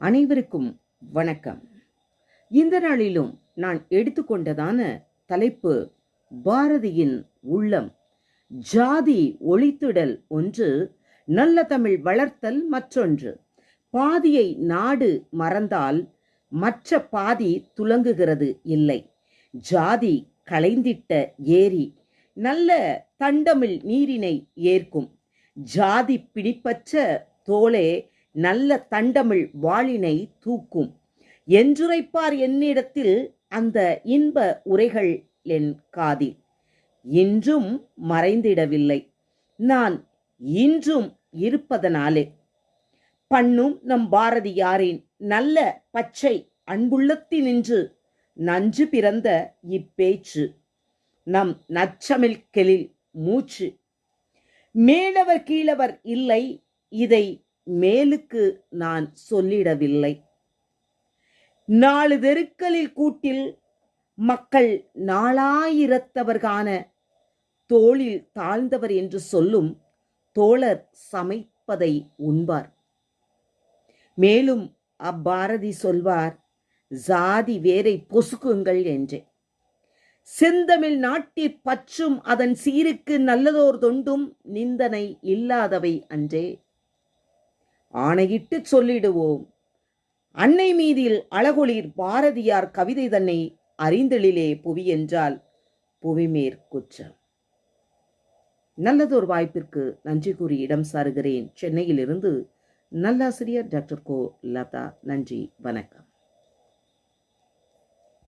அனைவருக்கும் வணக்கம். இந்த நாளிலும் நான் எடுத்துக்கொண்டதான தலைப்பு பாரதியின் உள்ளம். ஜாதி ஒளித்துடல் ஒன்று நல்ல தமிழ் வளர்த்தல் மற்றொன்று. பாதியை நாடு மறந்தால் மற்ற பாதி துலங்குகிறது இல்லை. ஜாதி களைந்திட்ட ஏரி நல்ல தண்டமிழ் நீரினை ஏற்கும். ஜாதி பிடிப்பற்ற தோளே நல்ல தண்டமிழ் வாளினை தூக்கும். என்றுரைப்பார் என்னிடத்தில் அந்த இன்ப உரைகள் என் காதில். இன்றும் மறைந்திடவில்லை. நான் இன்றும் இருப்பதனாலே. பண்ணும் நம் பாரதியாரின் நல்ல பச்சை அன்புள்ளத்தினின்று நஞ்சு பிறந்த இப்பேச்சு. நம் நச்சமிழ்கெளில் மூச்சு. மேலவர் கீழவர் இல்லை இதை மேலுக்கு நான் சொல்லிடவில்லை. நாலு தெருக்களில் கூட்டில் மக்கள் நாலாயிரத்தவர்கான தோளில் தாழ்ந்தவர் என்று சொல்லும் தோழர் சமைப்பதை உண்பார். மேலும் அப்பாரதி சொல்வார் ஜாதி வேரை பொசுக்குங்கள் என்றே. செந்தமிழ் நாட்டிற் பற்றும் அதன் சீருக்கு நல்லதோர் தொண்டும் நிந்தனை இல்லாதவை அன்றே. ஆணையிட்டுச் சொல்லிடுவோம். அன்னை மீதில் அழகொளிர் பாரதியார் கவிதை தன்னை அறிந்தெழிலே புவி என்றால் புவிமேற் குற்றம். நல்லதொரு வாய்ப்பிற்கு நன்றி கூறி இடம் சாருகிறேன். சென்னையிலிருந்து நல்லாசிரியர் டாக்டர் கோ லதா. நன்றி. வணக்கம்.